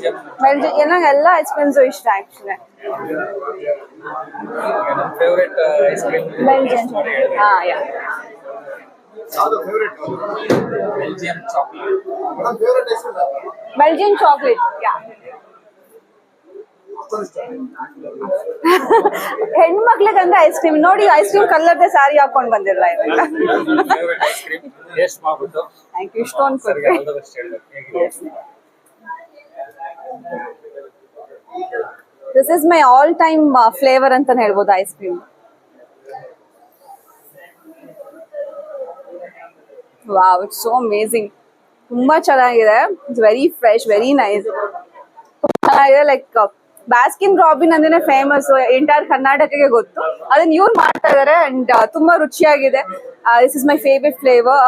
Belgium ಬೆಲ್ಜಿ ನಂಗೆ ಎಲ್ಲ ಐಸ್ ಕ್ರೀಮ್ಸು ಇಷ್ಟ ಆಕ್ಚುಲಿ ನನ್ನ ಫೇವ್ರೆಟ್ ಐಸ್ ಕ್ರೀಮ್ ಬೆಲ್ಜಿಯನ್ ಹಾ ಯಾ ಯಾವ್ದು favourite Belgium chocolate madam favourite ಹೆಸರು ಬೆಲ್ಜಿಯನ್ ಚಾಕ್ಲೇಟ್ ಯಾ ಹೆಣ್ಮಕ್ಳಿಗಂದ್ರೆ ಐಸ್ ಕ್ರೀಮ್ ನೋಡಿ ಐಸ್ ಕ್ರೀಮ್ ಕಲರ್ದೆ ಸ್ಯಾರಿ ಹಾಕೊಂಡ್ ಬಂದಿಲ್ಲ ಇವಾಗ ಫೇವ್ರೆಟ್ ಐಸ್ ಕ್ರೀಮ್ ಟೇಸ್ಟ್ ಮಾಡ್ಬಿಟ್ಟು ಥ್ಯಾಂಕ್ ಯು ಇಷ್ಟೊಂದು this is my all time flavour ಅಂತ ಹೇಳ್ಬೋದು ice cream wow it's so amazing ತುಂಬಾ ಚೆನ್ನಾಗಿದೆ. It's very fresh very nice ಚೆನ್ನಾಗಿದೆ ಲೈಕ್ ಬಾಸ್ಕಿನ್ ರಾಬಿನ್ ಅಂದ್ರೆ ಫೇಮಸ್ ಎಂಟೈರ್ ಕರ್ನಾಟಕಕ್ಕೆ ಗೊತ್ತು. ಅದನ್ನ ಇವ್ರು ಮಾಡ್ತಾ ಇದಾರೆ ಅಂಡ್ ತುಂಬಾ ರುಚಿಯಾಗಿದೆ. This is my favourite flavour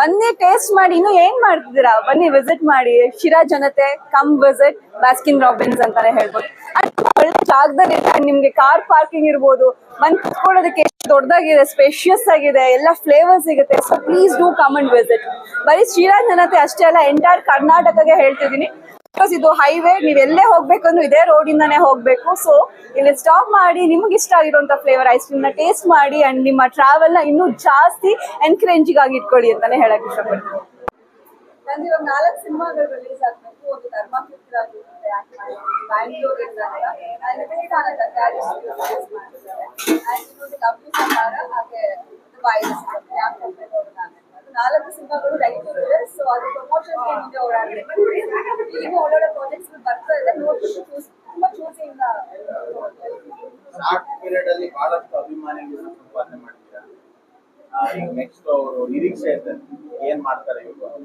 ಬನ್ನಿ ಟೇಸ್ಟ್ ಮಾಡಿ, ಇನ್ನು ಏನ್ ಮಾಡ್ತಿದ್ದೀರಾ? ಬನ್ನಿ ವಿಸಿಟ್ ಮಾಡಿ. ಶಿರಾ ಜನತೆ ಕಮ್ ವಿಸಿಟ್ ಬಾಸ್ಕಿನ್ ರಾಬಿನ್ಸ್ ಅಂತಾನೆ ಹೇಳ್ಬೋದು. ಅಂಡ್ ಒಳ್ಳೆ ಜಾಗದಲ್ಲಿ ನಿಮ್ಗೆ ಕಾರ್ ಪಾರ್ಕಿಂಗ್ ಇರ್ಬೋದು. ಬಂದ್ ಕುತ್ಕೊಳ್ಳೋದಕ್ಕೆ ಎಷ್ಟು ದೊಡ್ಡದಾಗಿದೆ ಸ್ಪೇಷಿಯಸ್ ಆಗಿದೆ, ಎಲ್ಲ ಫ್ಲೇವರ್ ಸಿಗುತ್ತೆ. So please do come and visit ಬರೀ ಶಿರಾ ಜನತೆ ಅಷ್ಟೇ ಅಲ್ಲ ಎಂಟೈರ್ ಕರ್ನಾಟಕಗೆ ಹೇಳ್ತಿದ್ದೀನಿ. ಬಿಕಾಸ್ ಇದು ಹೈವೇ ನೀವ್ ಎಲ್ಲೇ ಹೋಗ್ಬೇಕಂದ್ರೂ ಇದೇ ರೋಡ್ ಇಂದಾನೆ ಹೋಗ್ಬೇಕು. ಸೊ ಇಲ್ಲಿ ಸ್ಟಾಪ್ ಮಾಡಿ, ನಿಮ್ಗೆ ಇಷ್ಟ ಆಗಿರುವಂತ ಫ್ಲೇವರ್ ಐಸ್ ಕ್ರೀಮ್ನ ಟೇಸ್ಟ್ ಮಾಡಿ ಅಂಡ್ ನಿಮ್ಮ ಟ್ರಾವೆಲ್ನ ಇನ್ನೂ ಜಾಸ್ತಿ ಎನ್ಕರೇಜಿಂಗ್ ಆಗಿ ಇಟ್ಕೊಳ್ಳಿ ಅಂತಾನೆ ಹೇಳಕ್ ಇಷ್ಟಪಡ್ತೀನಿ. ನಂದು ಇವಾಗ ನಾಲ್ಕು ಸಿನಿಮಾಗಳು ರಿಲೀಸ್ ಆಗಬೇಕು. ಒಂದು ಧರ್ಮ ಪುತ್ರ ಆಗಿರುತ್ತೆ ಬ್ಯಾಂಗ್ಳೂರ್ ಆಗಿ ಹಾಗೆ ವೈರಸ್ ನಾಲ್ಕು ಸಿನಿಮಾಗಳು ರೆಡಿ ಸೊ ಅದು ಪ್ರಮೋಷನ್ ಮುಂದೆ ಓಡಾಡ್ಬೇಕು ಈಗ ಒಳ್ಳೊಳ್ಳೆ ಪ್ರಾಜೆಕ್ಟ್ಸ್ ಬರ್ತಾ ಇದೆ. ನೋಡ್ಬಿಟ್ಟು ಚೂಸ್ ತುಂಬಾ ಚೂಸಿಂಗ್ ಶಾರ್ಟ್ ಪೀರಿಯಡ್ ಅಲ್ಲಿ ಬಹಳಷ್ಟು ಅಭಿಮಾನಿಗಳನ್ನ ಸಂಪಾದನೆ ಮಾಡ್ತೀರಾ? ಆ, ಈಗ ನೆಕ್ಸ್ಟ್ ಅವರು ನಿರೀಕ್ಷೆ ಇದೆ ಏನ್ ಮಾಡ್ತಾರೆ ಇವರು?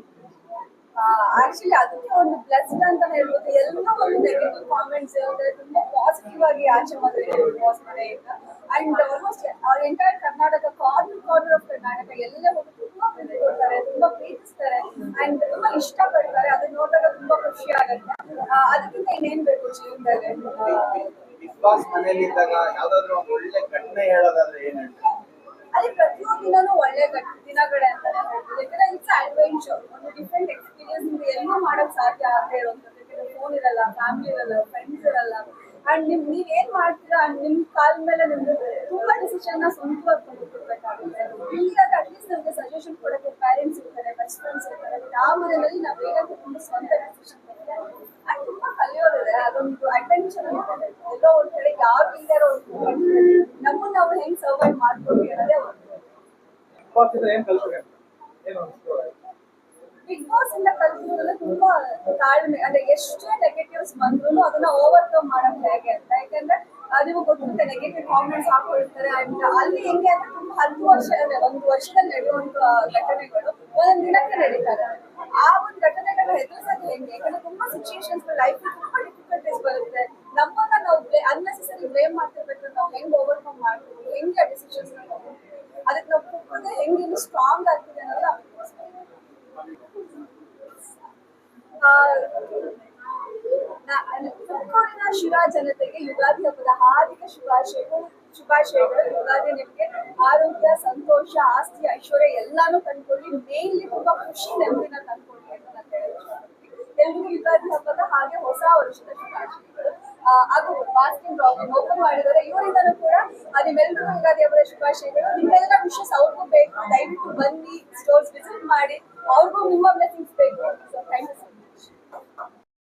ಆಕ್ಚುಲಿ ಅದಕ್ಕೆ ಒಂದು ಬ್ಲೆಸ್ಡ್ ಅಂತ ಹೇಳ್ಬೋದು. ಎಲ್ಲ ಒಂದು ನೆಗೆಟಿವ್ ಕಾಮೆಂಟ್ಸ್ ತುಂಬಾ ಪಾಸಿಟಿವ್ ಆಗಿ ಆಚೆ ಬಾಸ್ ಕಡೆಯಿಂದ and almost entire Karnataka corner corner of Karnataka ಎಲ್ಲ ಹೋಗಿ ತುಂಬಾ ಪ್ರೀತಿ ಕೊಡ್ತಾರೆ ತುಂಬಾ ಪ್ರೀತಿಸ್ತಾರೆ ಅಂಡ್ ತುಂಬಾ ಇಷ್ಟಪಡ್ತಾರೆ ಅದನ್ನ ನೋಡಿದಾಗ ತುಂಬಾ ಖುಷಿ ಆಗುತ್ತೆ ಆ, ಅದಕ್ಕಿಂತ ಇನ್ನೇನ್ ಬೇಕು ಜೀವನದಲ್ಲಿ? ಬಿಗ್ ಬಾಸ್ ಇದ್ದಾಗ ಯಾವ್ದಾದ್ರು ಒಂದು ಒಳ್ಳೆ ಘಟನೆ ಹೇಳೋದಾದ್ರೆ ಏನ್ ಹೇಳ್ತಾರೆ ಅಲ್ಲಿ ಪ್ರತಿಯೊಂದು ದಿನನೂ ಒಳ್ಳೆ ದಿನಗಳೇ ಅಂತಾನೆ ಹೇಳ್ಬೋದು. ಯಾಕಂದ್ರೆ ಇಟ್ಸ್ ಅಡ್ವೆಂಚರ್ ಒಂದು ಡಿಫ್ರೆಂಟ್ ಎಕ್ಸ್ಪೀರಿಯನ್ಸ್ ನಿಮ್ಗೆ ಎಲ್ಲೂ ಮಾಡಕ್ ಸಾಧ್ಯ ಆಗದೆ ಇರುವಂತದ್ದು ಯಾಕಂದ್ರೆ ಫೋನ್ ಇರಲ್ಲ ಫ್ಯಾಮಿಲಿ ಇರಲ್ಲ ಫ್ರೆಂಡ್ಸ್ ಇರಲ್ಲ. ಅಂಡ್ ನಿಮ್ ನೀವ್ ಏನ್ ಮಾಡ್ತೀರಾ ನಿಮ್ ಕಾಲ್ ಮೇಲೆ ನಿಮ್ಗೆ ತುಂಬಾ ಡಿಸಿಷನ್ನ ಸ್ವಂತವಾಗಿ ತೆಗೆದುಕೊಳ್ಬೇಕಾಗುತ್ತೆ ಇಲ್ಲಿಗಾದ್ರೆ ಅಟ್ಲೀಸ್ಟ್ ನಮ್ಗೆ ಸಜೆಷನ್ ಕೊಡಕ್ಕೆ ಪೇರೆಂಟ್ಸ್ ಇರ್ತಾರೆ ಬೆಸ್ಟ್ ಫ್ರೆಂಡ್ಸ್ ಇರ್ತಾರೆ. ಆ ಮನೆಯಲ್ಲಿ ನಾವ್ ತುಂಬಾ ಸ್ವಂತ ಡಿಸಿಷನ್ ಅದೊಂದು ಅಡ್ವೆಂಚರ್ ಅಂತ ಎಲ್ಲೋ ಒಂದ್ ಕಡೆ ಯಾರು ಒಂದು ನಮ್ಮನ್ನ ನಾವು ಹೆಂಗ್ ಸರ್ವೈವ್ ಮಾಡ್ಕೊಂಡು ಅನ್ನೋದೇ ಒಂದು. ಬಿಗ್ ಬಾಸ್ ಇಂದ ಕಲ್ತಿರೋದ್ರಲ್ಲಿ ತುಂಬಾ ತಾಳ್ಮೆ ಅಂದ್ರೆ ಎಷ್ಟೇ ನೆಗೆಟಿವ್ಸ್ ಬಂದ್ರು ಅದನ್ನ ಓವರ್ಕಮ್ ಮಾಡೋದು ಹೇಗೆ ಅಂತ. ಯಾಕಂದ್ರೆ ನಿಮಗೆ ಗೊತ್ತಿರುತ್ತೆ ನೆಗೆಟಿವ್ ಕಾಮೆಂಟ್ಸ್ ಹಾಕೊಳ್ತಾರೆ. ಅಲ್ಲಿ ಹೆಂಗೆ ಅಂದ್ರೆ ತುಂಬಾ ಹತ್ತು ವರ್ಷ ಅಂದ್ರೆ ಒಂದು ವರ್ಷದಲ್ಲಿ ನಡೆಯುವಂತ ಘಟನೆಗಳು ಒಂದೊಂದು ದಿನಕ್ಕೆ ನಡೀತಾರೆ. ಆ ಒಂದು ಘಟನೆಗಳನ್ನ ಎದುರಿಸೋದು ಹೆಂಗೆ? ಯಾಕಂದ್ರೆ ತುಂಬಾ ಸಿಚುಯೇಷನ್ಸ್ ಲೈಫ್ ತುಂಬಾ ಡಿಫಿಕಲ್ಟೀಸ್ ಬರುತ್ತೆ ನಮ್ಮನ್ನ ನಾವು ಅನ್ನೆಸೆಸರಿ ಬ್ಲೇಮ್ ಮಾಡ್ತಿರ್ಬೇಕು ನಾವು ಹೆಂಗ್ ಓವರ್ಕಮ್ ಮಾಡ್ತೀವಿ ಹೆಂಗೆ ಡಿಸಿಷನ್ಸ್ ಅದಕ್ಕೆ ನಾವು ಕುತ್ಕೊಂಡ್ರೆ ಹೆಂಗೆ ಇನ್ನು ಸ್ಟ್ರಾಂಗ್ ಆಗ್ತಿದೆ ಅನ್ನೋದು ತುಮಕೂರಿನ ಶಿರಾ ಜನತೆಗೆ ಯುಗಾದಿ ಹಬ್ಬದ ಹಾರ್ದಿಕ ಶುಭಾಶಯಗಳು ಶುಭಾಶಯಗಳು. ಯುಗಾದಿ ನಿಮಗೆ ಆರೋಗ್ಯ, ಸಂತೋಷ, ಆಸ್ತಿ, ಐಶ್ವರ್ಯ ಎಲ್ಲಾನು ತಂದ್ಕೊಳ್ಳಿ. ಮೇನ್ಲಿ ತುಂಬಾ ಖುಷಿ, ನೆಮ್ಮದಿನ ತಂದ್ಕೊಳ್ಳಿ ಅಂತ ನಾನು ಹೇಳಿ ಎಲ್ರಿಗೂ ಯುಗಾದಿ ಹಬ್ಬದ ಹಾಗೆ ಹೊಸ ವರ್ಷದ ಶುಭಾಶಯಗಳು. ಹಾಗೂ ಬಾಸ್ಕಿನ್ ರಾಬಿನ್ ಓಪನ್ ಮಾಡಿದ್ದಾರೆ. ಇವರಿಂದನೂ ಕೂಡ ಆ, ನಿಮ್ಮೆಲ್ರಿಗೂ ಯುಗಾದಿ ಹಬ್ಬದ ಶುಭಾಶಯಗಳು. ನಿಮ್ಮೆಲ್ಲ ವಿಶಸ್ ಅವ್ರಿಗೂ ಬೇಕು. ದಯವಿಟ್ಟು ಬನ್ನಿ ಸ್ಟೋರ್ಸ್ ವಿಸಿಟ್ ಮಾಡಿ. ಅವ್ರಿಗೂ ನಿಮ್ಮ ಬ್ಲೆಸಿಂಗ್ಸ್ ಬೇಕು. So thank you